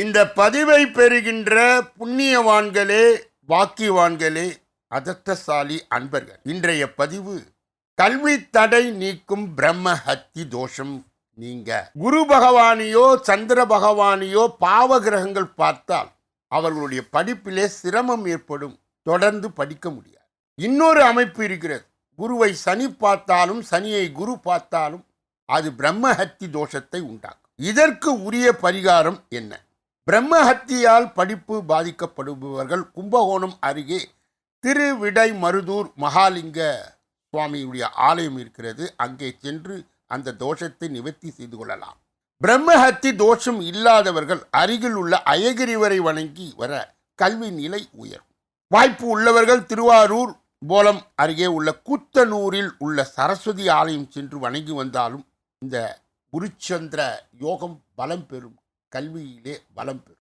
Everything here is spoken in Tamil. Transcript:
இந்த பதிவை பெறுகின்ற புண்ணியவான்களே வாக்கியவான்களே அதத்தசாலி அன்பர்கள். இன்றைய பதிவு கல்வி தடை நீக்கும் பிரம்ம ஹத்தி தோஷம் நீங்க. குரு பகவானையோ சந்திர பகவானையோ பாவ கிரகங்கள் பார்த்தால் அவர்களுடைய படிப்பிலே சிரமம் ஏற்படும். தொடர்ந்து படிக்க முடியாது. இன்னொரு அமைப்பு இருக்கிறது. குருவை சனி பார்த்தாலும் சனியை குரு பார்த்தாலும் அது பிரம்மஹத்தி தோஷத்தை உண்டாக்கும். இதற்கு உரிய பரிகாரம் என்ன? பிரம்மஹத்தியால் படிப்பு பாதிக்கப்படுபவர்கள் கும்பகோணம் அருகே திருவிடை மருதூர் மகாலிங்க சுவாமியுடைய ஆலயம் இருக்கிறது. அங்கே சென்று அந்த தோஷத்தை நிவர்த்தி செய்து கொள்ளலாம். பிரம்மஹத்தி தோஷம் இல்லாதவர்கள் அருகில் உள்ள அயகிரிவரை வணங்கி வர கல்வி நிலை உயரும். வாய்ப்பு உள்ளவர்கள் திருவாரூர் போலம் அருகே உள்ள கூத்தனூரில் உள்ள சரஸ்வதி ஆலயம் சென்று வணங்கி வந்தாலும் இந்த குருச்சந்திர யோகம் பலம் பெறும். கல்வியிலே பலம் பெறும்.